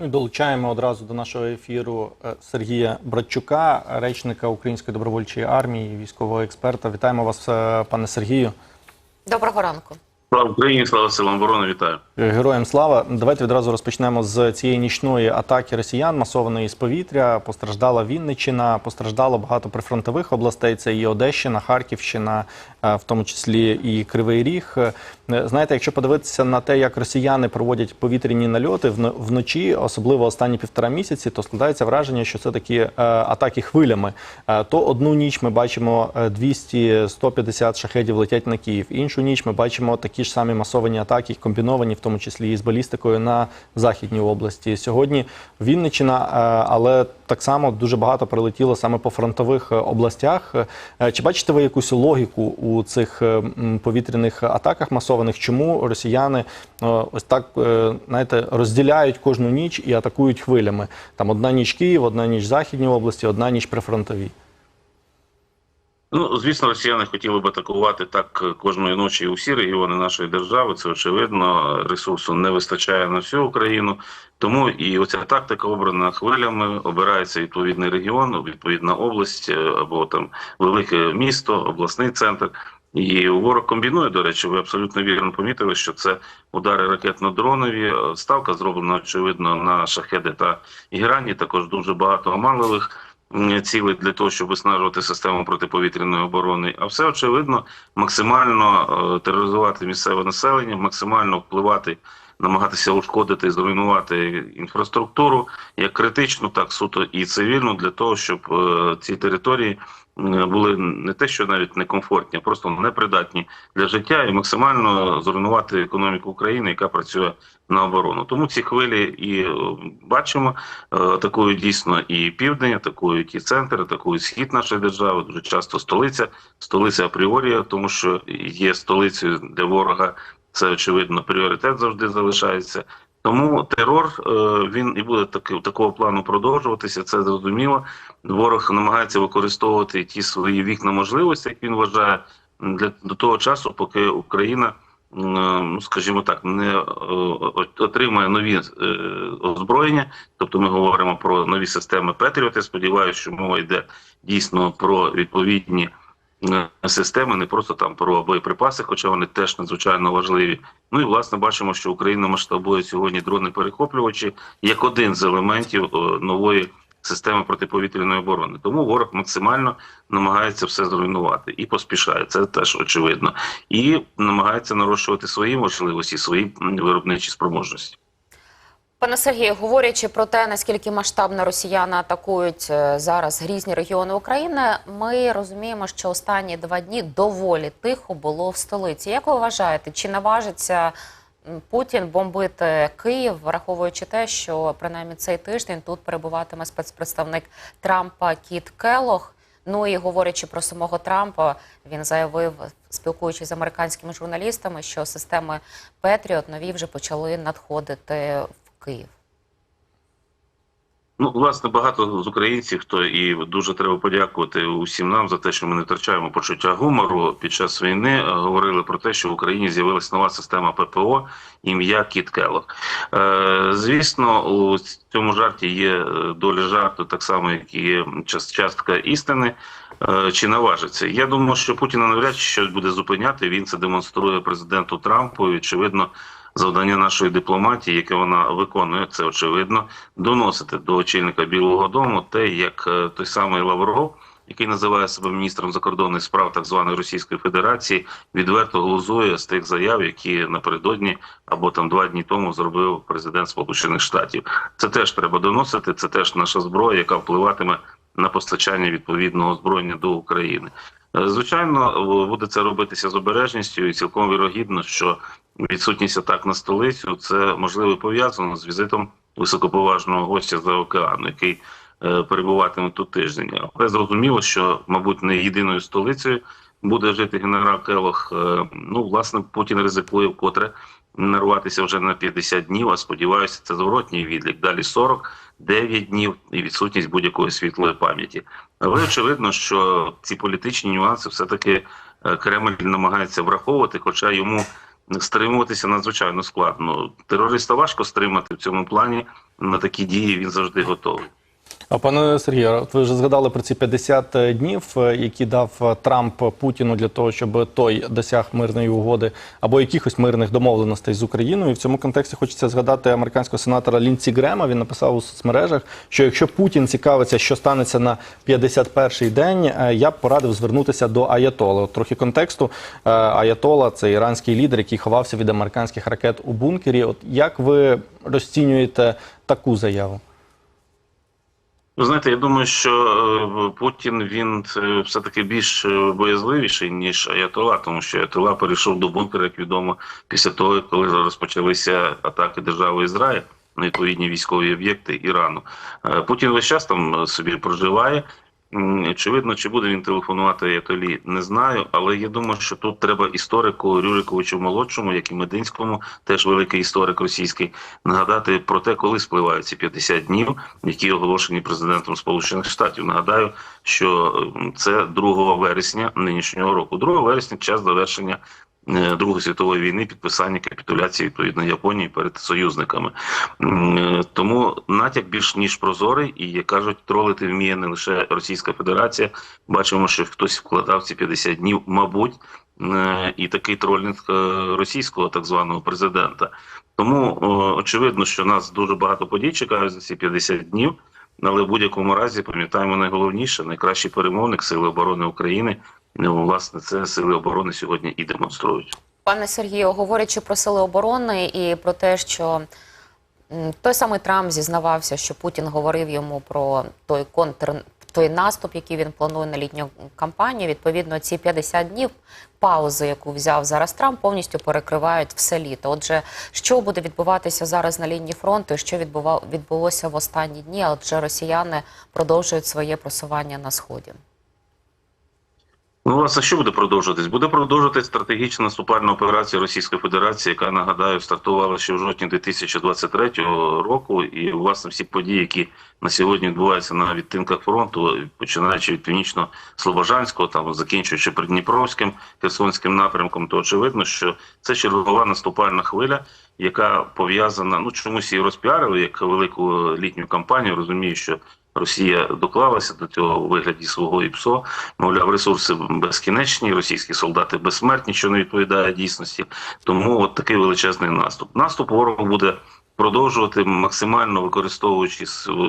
Ну і долучаємо одразу до нашого ефіру е, Сергія Братчука, речника Української добровольчої армії, військового експерта. Вітаємо вас, е, пане Сергію. Доброго ранку. Слава Україні, слава силам оборони, вітаю. Е, Героям слава. Давайте відразу розпочнемо з цієї нічної атаки росіян, масованої з повітря. Постраждала Вінниччина, постраждало багато прифронтових областей. Це і Одещина, Харківщина, в тому числі і Кривий Ріг. Е, Знаєте, якщо подивитися на те, як росіяни проводять повітряні нальоти вночі, особливо останні півтора місяці, то складається враження, що це такі е, атаки хвилями. Е, То одну ніч ми бачимо е, 200-150 шахедів летять на Київ. Іншу ніч ми бачимо такі ж самі масовані атаки, комбіновані, в тому числі і з балістикою на західній області. Сьогодні Вінниччина, е, але так само дуже багато прилетіло саме по фронтових областях. Чи бачите ви якусь логіку у цих е, повітряних атаках масованих? Чому росіяни е, ось так е, знаєте, розділяють кожну ніч і атакують хвилями? Там одна ніч Київ, одна ніч Західній області, одна ніч прифронтовій. Ну, звісно, росіяни хотіли б атакувати так е, кожної ночі усі регіони нашої держави. Це очевидно. Ресурсу не вистачає на всю Україну. Тому і оця тактика обрана хвилями. Обирається відповідний регіон, відповідна область е, або там велике місто, обласний центр. І ворог комбінує, до речі, ви абсолютно вірно помітили, що це удари ракетно-дронові. Ставка зроблена очевидно на шахеди та Ірані. Також дуже багато оманливих м, цілей для того, щоб виснажувати систему протиповітряної оборони. А все очевидно, максимально е, тероризувати місцеве населення, максимально впливати. Намагатися ушкодити і зруйнувати інфраструктуру як критичну, так суто і цивільну, для того, щоб е, ці території були не те, що навіть некомфортні, а просто непридатні для життя і максимально зруйнувати економіку України, яка працює на оборону. Тому ці хвилі і е, бачимо, е, атакують дійсно і південь, атакують і центр, атакують схід нашої держави. Дуже часто столиця, столиця апріорі, тому що є столицею для ворога. Це очевидно пріоритет завжди залишається. Тому терор е, він і буде таки, такого плану продовжуватися. Це зрозуміло. Ворог намагається використовувати ті свої вікна можливості, як він вважає, для до того часу, поки Україна, ну скажімо так, не е, отримає нові е, озброєння. Тобто, ми говоримо про нові системи Петріот. Я сподіваюся, що мова йде дійсно про відповідні е, системи, не просто там про боєприпаси, хоча вони теж надзвичайно важливі. Ну і власне бачимо, що Україна масштабує сьогодні дрони перехоплювачі як один з елементів е, нової системи протиповітряної оборони. Тому ворог максимально намагається все зруйнувати і поспішає. Це теж очевидно, і намагається нарощувати свої можливості, свої виробничі спроможності. Пане Сергію, говорячи про те, наскільки масштабно росіяни атакують е, зараз різні регіони України, ми розуміємо, що останні два дні доволі тихо було в столиці. Як ви вважаєте, чи наважиться Путін бомбити Київ, враховуючи те, що принаймні цей тиждень тут перебуватиме спецпредставник Трампа Кіт Келох? Ну і говорячи про самого Трампа, він заявив, спілкуючись з американськими журналістами, що системи Петріот нові вже почали надходити в Київ. Ну, власне, багато з українців, хто і дуже треба подякувати усім нам за те, що ми не втрачаємо почуття гумору під час війни. е, Говорили про те, що в Україні з'явилася нова система ППО, ім'я Кіт Келлог. Е, звісно, у цьому жарті є е, доля жарту, так само як і частка істини. Е, Чи наважиться? Я думаю, що Путіна навряд чи щось буде зупиняти. Він це демонструє президенту Трампу. І, очевидно, завдання нашої дипломатії, яке вона виконує, це очевидно, доносити до очільника Білого Дому те, як е, той самий Лавров, який називає себе міністром закордонних справ так званої Російської Федерації, відверто глузує з тих заяв, які напередодні або там два дні тому зробив президент Сполучених Штатів. Це теж треба доносити. Це теж наша зброя, яка впливатиме на постачання відповідного озброєння до України. Е, Звичайно, буде це робитися з обережністю, і цілком вірогідно, що відсутність атак на столицю це можливо пов'язано з візитом високоповажного гостя за океану, який е, перебуватиме тут тиждень. Але зрозуміло, що, мабуть, не єдиною столицею буде жити генерал Келох. Е, Ну, власне, Путін ризикує вкотре нарватися вже на 50 днів. А сподіваюся, це зворотній відлік. Далі 40, 9 днів і відсутність будь-якої світлої пам'яті. Але очевидно, що ці політичні нюанси все таки Кремль намагається враховувати, хоча йому стримуватися надзвичайно складно. Терориста важко стримати в цьому плані. На такі дії він завжди готовий. А пане Сергію, ви вже згадали про ці 50 днів, е, які дав е, Трамп Путіну для того, щоб той досяг мирної угоди або якихось мирних домовленостей з Україною. І в цьому контексті хочеться згадати американського сенатора Лінці Грема. Він написав у соцмережах, що якщо Путін цікавиться, що станеться на 51-й день, е, я б порадив звернутися до Аятоли. От трохи контексту. Е, Аятола це іранський лідер, який ховався від американських ракет у бункері. От як ви розцінюєте таку заяву? Ви знаєте, я думаю, що е, Путін він е, все-таки більш е, боязливіший, ніж Аятола, тому що Аятола перейшов до бункера, як відомо, після того, коли розпочалися атаки держави Ізраїль на відповідні військові об'єкти Ірану. Путін весь час там собі проживає. Очевидно, чи буде він телефонувати Аятолі, не знаю, але я думаю, що тут треба історику Рюриковичу молодшому, як і Мединському, теж великий історик російський, нагадати про те, коли спливають ці 50 днів, які оголошені президентом Сполучених Штатів. Нагадаю, що це 2 вересня нинішнього року. 2 вересня час завершення. Е, Другої світової війни підписання капітуляції відповідно Японії перед союзниками. Е, Тому натяк більш ніж прозорий, і як кажуть, тролити вміє не лише Російська Федерація. Бачимо, що хтось вкладав ці 50 днів, мабуть, е, і такий тролінг російського так званого президента. Тому очевидно, що нас дуже багато подій чекають за ці 50 днів. Але в будь-якому разі пам'ятаємо найголовніше, найкращий перемовник Сили оборони України. Ну, власне, це сили оборони сьогодні і демонструють. Пане Сергію, говорячи про сили оборони і про те, що той самий Трамп зізнавався, що Путін говорив йому про той контр. Той наступ, який він планує на літню кампанію, відповідно, ці 50 днів паузи, яку взяв зараз Трамп, повністю перекривають все літо. Отже, що буде відбуватися зараз на лінії фронту, і що відбува- відбулося в останні дні? Адже росіяни продовжують своє просування на сході. Ну, власне, що буде продовжуватись? Буде продовжуватись стратегічна наступальна операція Російської Федерації, яка нагадаю стартувала ще в жовтні 2023 року. І власне всі події, які на сьогодні відбуваються на відтинках фронту, починаючи від північно-слобожанського, там закінчуючи Придніпровським, Херсонським напрямком, то очевидно, що це чергова наступальна хвиля, яка пов'язана. Ну чомусь її розпіарили як велику літню кампанію. Розумію, що Росія доклалася до цього у вигляді свого ІПСО. Мовляв, ресурси безкінечні, російські солдати безсмертні, що не відповідає дійсності. Тому от такий величезний наступ. Наступ ворог буде продовжувати максимально використовуючи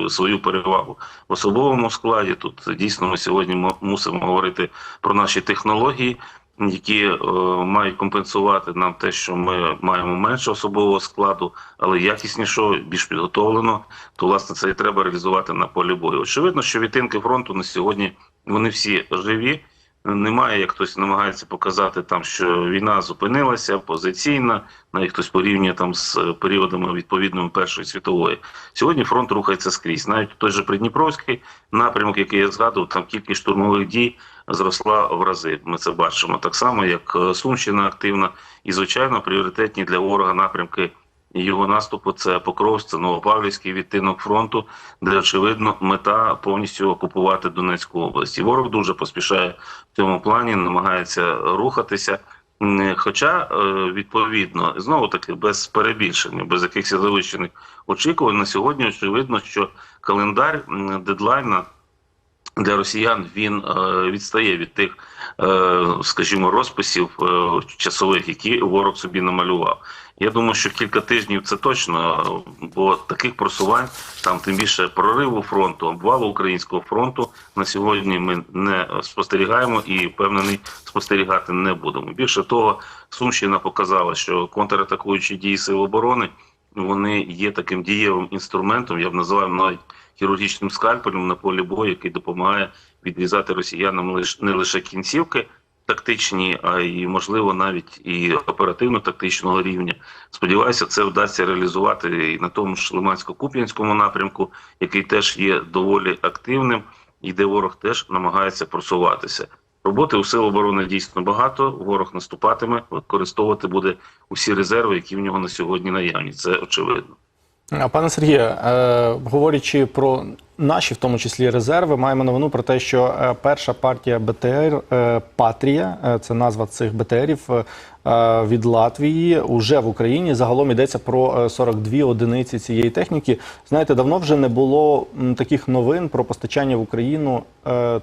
свою перевагу в особовому складі. Тут дійсно ми сьогодні мо- мусимо говорити про наші технології. Які е, мають компенсувати нам те, що ми маємо менше особового складу, але якіснішого, більш підготовлено, то власне це і треба реалізувати на полі бою. Очевидно, що відтинки фронту на сьогодні вони всі живі. Немає, як хтось намагається показати там, що війна зупинилася позиційна, навіть хтось порівнює там з періодами відповідними Першої світової. Сьогодні фронт рухається скрізь. Навіть той же Придніпровський напрямок, який я згадував, там кількість штурмових дій зросла в рази. Ми це бачимо так само, як е, Сумщина активна, і звичайно, пріоритетні для ворога напрямки його наступу це Покровськ, це Новопавлівський відтинок фронту, де очевидно мета повністю окупувати Донецьку область. І ворог дуже поспішає в цьому плані, намагається рухатися. Хоча е, відповідно знову таки без перебільшення, без якихось завищених очікувань на сьогодні очевидно, що календар дедлайна для росіян він е, відстає від тих, е, скажімо, розписів е, часових, які ворог собі намалював. Я думаю, що кілька тижнів це точно, бо таких просувань, там тим більше прориву фронту, обвалу українського фронту на сьогодні ми не спостерігаємо і впевнений спостерігати не будемо. Більше того, Сумщина показала, що контратакуючі дії сил оборони вони є таким дієвим інструментом. Я б називав навіть хірургічним скальпелем на полі бою, який допомагає відрізати росіянам не лише кінцівки тактичні, а й можливо навіть і оперативно-тактичного рівня. Сподіваюся, це вдасться реалізувати і на тому ж Лимансько-Куп'янському напрямку, який теж є доволі активним, і де ворог теж намагається просуватися. Роботи у сил оборони дійсно багато. Ворог наступатиме, використовувати буде усі резерви, які в нього на сьогодні наявні. Це очевидно. Пане Сергію, е, говорячи про наші, в тому числі резерви, маємо новину про те, що е, перша партія БТР е, Патрія, це назва цих БТРів від Латвії, уже в Україні. Загалом йдеться про е, 42 одиниці цієї техніки. Знаєте, давно вже не було таких новин про постачання в Україну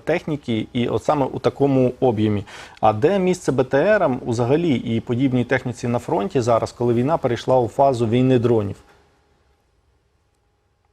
техніки, і от саме у такому об'ємі. А де місце БТРам взагалі і подібній техніці на фронті зараз, коли війна перейшла у фазу війни дронів?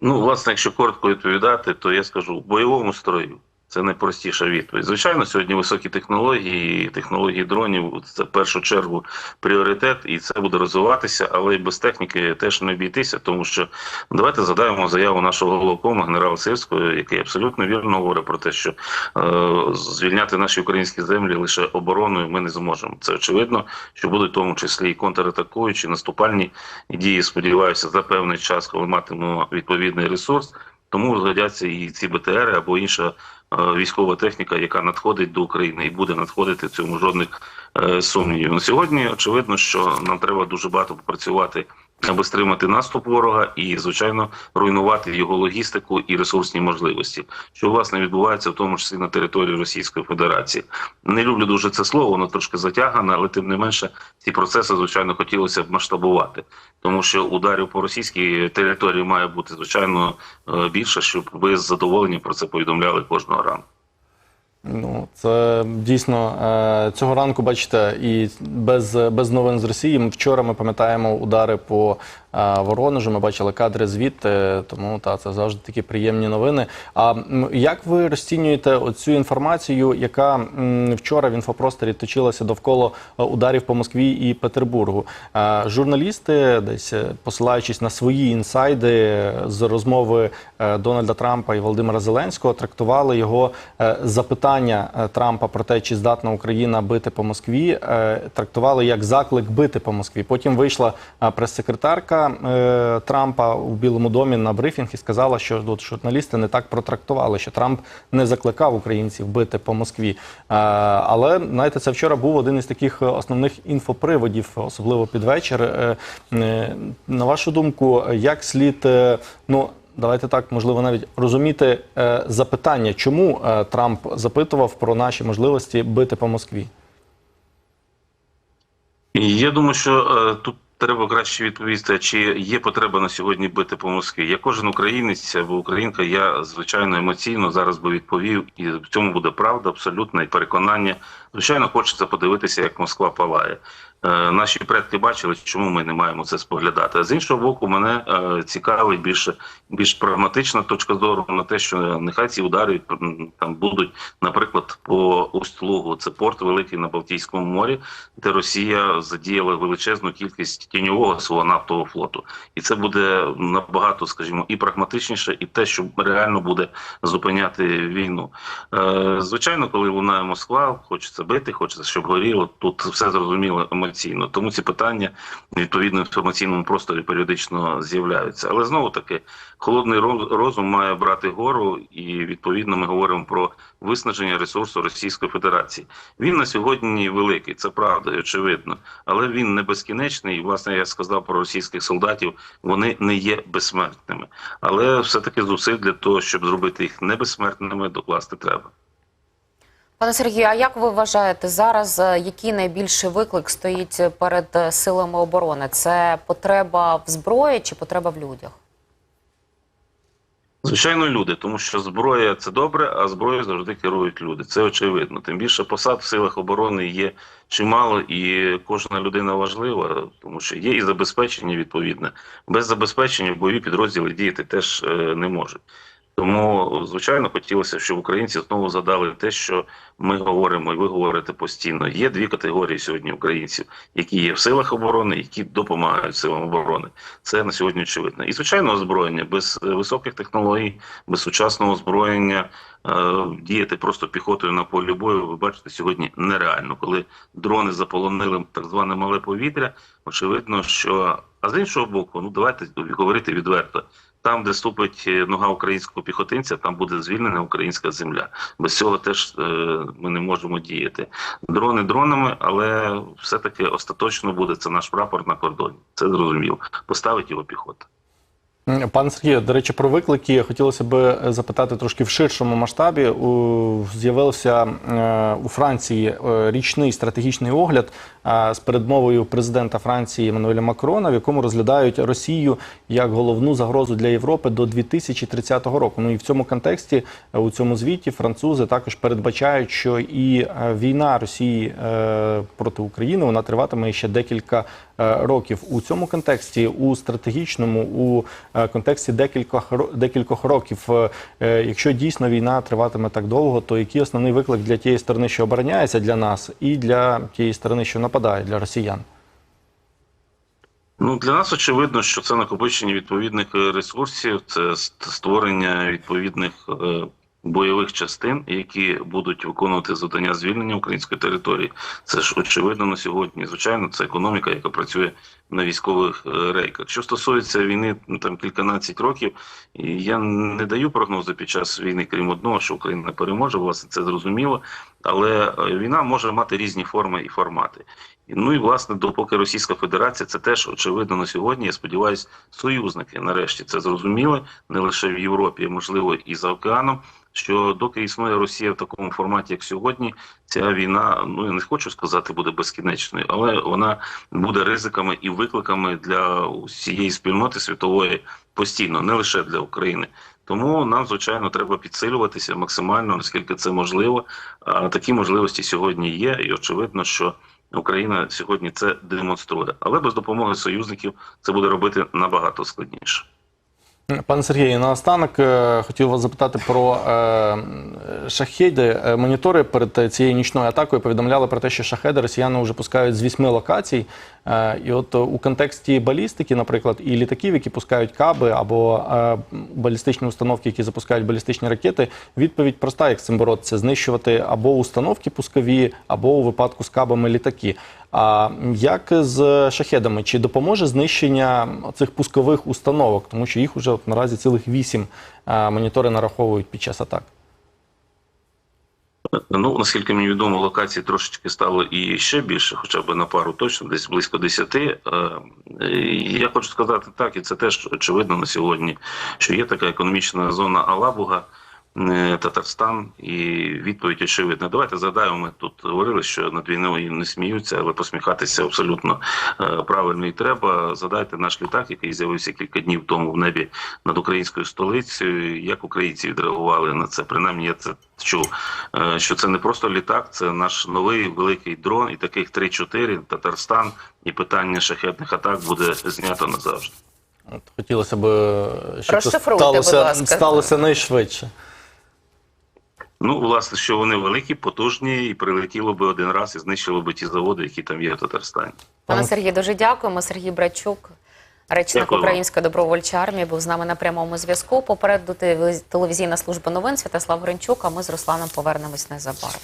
Ну, власне, якщо коротко відповідати, то я скажу в бойовому строю. Це найпростіша відповідь. Звичайно, сьогодні високі технології, технології дронів це в першу чергу пріоритет, і це буде розвиватися, але й без техніки теж не обійтися, тому що давайте згадаємо заяву нашого головкома генерала Сирського, який абсолютно вірно говорить про те, що е, звільняти наші українські землі лише обороною ми не зможемо. Це очевидно, що будуть в тому числі і контратакуючі, наступальні дії. Сподіваюся, за певний час, коли матимемо відповідний ресурс. Тому згодяться і ці БТРи або інша е, військова техніка, яка надходить до України і буде надходити в цьому жодних е, сумнівів. На сьогодні очевидно, що нам треба дуже багато попрацювати, аби стримати наступ ворога і, звичайно, руйнувати його логістику і ресурсні можливості, що власне відбувається в тому числі на території Російської Федерації. Не люблю дуже це слово, воно трошки затягане, але тим не менше ці процеси звичайно хотілося б масштабувати, тому що ударів по російській території має бути звичайно е, більше, щоб ви з задоволенням про це повідомляли кожного ранку. Ну, це дійсно е, цього ранку, бачите, і без, без новин з Росії. Вчора ми пам'ятаємо удари по е, Воронежу. Ми бачили кадри звідти, тому та це завжди такі приємні новини. А як ви розцінюєте оцю інформацію, яка вчора в інфопросторі точилася довкола е, ударів по Москві і Петербургу? Журналісти, десь посилаючись на свої інсайди з розмови Дональда Трампа і Володимира Зеленського, трактували його е, запитання е, Трампа про те, чи здатна Україна бити по Москві, е, трактували як заклик бити по Москві. Потім вийшла е, прес-секретарка Трампа у Білому домі на брифінг і сказала, що от, журналісти не так протрактували, що Трамп не закликав українців бити по Москві. Але знаєте, це вчора був один із таких основних інфоприводів, особливо під вечір. На вашу думку, як слід ну. Давайте так, можливо, навіть розуміти е, запитання, чому е, Трамп запитував про наші можливості бити по Москві. Я думаю, що е, тут треба краще відповісти, чи є потреба на сьогодні бити по Москві. Я кожен українець або українка, я звичайно емоційно зараз би відповів, і в цьому буде правда, абсолютно і переконання. Звичайно, хочеться подивитися, як Москва палає. Е, наші предки бачили, чому ми не маємо це споглядати. А з іншого боку, мене е, цікавить більше більш прагматична точка зору на те, що нехай ці удари там будуть, наприклад, по Усть-Лугу. Це порт великий на Балтійському морі, де Росія задіяла величезну кількість тіньового свого нафтового флоту, і це буде набагато, скажімо, і прагматичніше, і те, що реально буде зупиняти війну. Е, звичайно, коли лунає Москва, хочеться бити, хочеться, щоб горіло. Тут все зрозуміло емоційно. Тому ці питання відповідно інформаційному просторі періодично з'являються. Але знову таки, холодний роз- розум має брати гору, і відповідно ми говоримо про виснаження ресурсу Російської Федерації. Він на сьогодні великий, це правда, очевидно, але він не безкінечний. І власне я сказав про російських солдатів, вони не є безсмертними. Але все таки зусиль для того, щоб зробити їх не безсмертними, докласти треба. Пане Сергію, а як ви вважаєте зараз, е, який найбільший виклик стоїть перед е, силами оборони? Це потреба в зброї чи потреба в людях? Звичайно, люди, тому що зброя це добре, а зброєю завжди керують люди. Це очевидно. Тим більше посад в силах оборони є чимало, і кожна людина важлива, тому що є і забезпечення відповідне. Без забезпечення бойові підрозділи діяти теж е, не можуть. Тому, звичайно, хотілося, щоб українці знову задали те, що ми говоримо, і ви говорите постійно. Є дві категорії сьогодні українців, які є в силах оборони, які допомагають силам оборони. Це на сьогодні очевидно. І звичайно, озброєння без е, високих технологій, без сучасного озброєння е, діяти просто піхотою на полі бою. Ви бачите, сьогодні нереально, коли дрони заполонили так зване мале повітря. Очевидно, що а з іншого боку, ну давайте говорити відверто. Там, де ступить е, нога українського піхотинця, там буде звільнена українська земля. Без цього теж е, ми не можемо діяти. Дрони дронами, але все-таки остаточно буде це наш прапор на кордоні. Це зрозуміло. Поставить його піхота. М, Пане Сергію, до речі, про виклики хотілося б е, запитати трошки в ширшому масштабі. У- З'явився е, у Франції е, річний стратегічний огляд з передмовою президента Франції Еммануеля Макрона, в якому розглядають Росію як головну загрозу для Європи до 2030 року. Ну і в цьому контексті у цьому звіті французи також передбачають, що і війна Росії проти України вона триватиме ще декілька років. У цьому контексті, у стратегічному, у е, контексті декількох декількох років, е, е, якщо дійсно війна триватиме так довго, то який основний виклик для тієї сторони, що обороняється для нас, і для тієї сторони, що нападає для росіян? Ну, для нас очевидно, що це накопичення відповідних е, ресурсів, це створення відповідних е, бойових частин, які будуть виконувати завдання звільнення української території. Це ж очевидно на сьогодні. Звичайно, це економіка, яка працює на військових е, рейках. Що стосується війни, ну, там кільканадцять років, я не даю прогнози під час війни, крім одного, що Україна переможе, власне, це зрозуміло. Але е, війна може мати різні форми і формати. Ну і власне, допоки Російська Федерація, це теж очевидно на сьогодні. Я сподіваюся, союзники нарешті це зрозуміли не лише в Європі, а можливо і за океаном. Що доки існує Росія в такому форматі, як сьогодні, ця війна, ну я не хочу сказати, буде безкінечною, але вона буде ризиками і викликами для усієї спільноти світової постійно, не лише для України. Тому нам, звичайно, треба підсилюватися максимально, наскільки це можливо. А такі можливості сьогодні є, і очевидно, що Україна сьогодні це демонструє. Але без допомоги союзників це буде робити набагато складніше. Пане Сергію, наостанок е, хотів вас запитати про е, шахеди. Е, Монітори перед цією нічною атакою повідомляли про те, що шахеди росіяни вже пускають з вісьми локацій. Е, і от у контексті балістики, наприклад, і літаків, які пускають каби, або е, балістичні установки, які запускають балістичні ракети, відповідь проста, як з цим боротися: знищувати або установки пускові, або у випадку з кабами літаки. А як з шахедами? Чи допоможе знищення цих пускових установок? Тому що їх уже наразі цілих вісім монітори нараховують під час атак. Ну, наскільки мені відомо, локацій трошечки стало і ще більше, хоча б на пару точно, десь близько десяти. Е, Я хочу сказати так, і це теж очевидно на сьогодні, що є така економічна зона Алабуга, Татарстан, і відповідь очевидна. Давайте згадаємо, ми тут говорили, що над війною не сміються, але посміхатися абсолютно е, правильно і треба. Згадайте наш літак, який з'явився кілька днів тому в небі над українською столицею. Як українці відреагували на це? Принаймні, я це чув. Е, Що це не просто літак, це наш новий великий дрон, і таких 3-4, Татарстан, і питання шахетних атак буде знято назавжди. От хотілося б, е, щоб це сталося, сталося найшвидше. Ну, власне, що вони великі, потужні, і прилетіло би один раз і знищило би ті заводи, які там є в Татарстані. Пане Сергій, дуже дякуємо. Сергій Брачук, речник Дякую. Української добровольчої армії, був з нами на прямому зв'язку. Попереду телевізійна служба новин Святослав Гринчук. А ми з Русланом повернемось незабаром.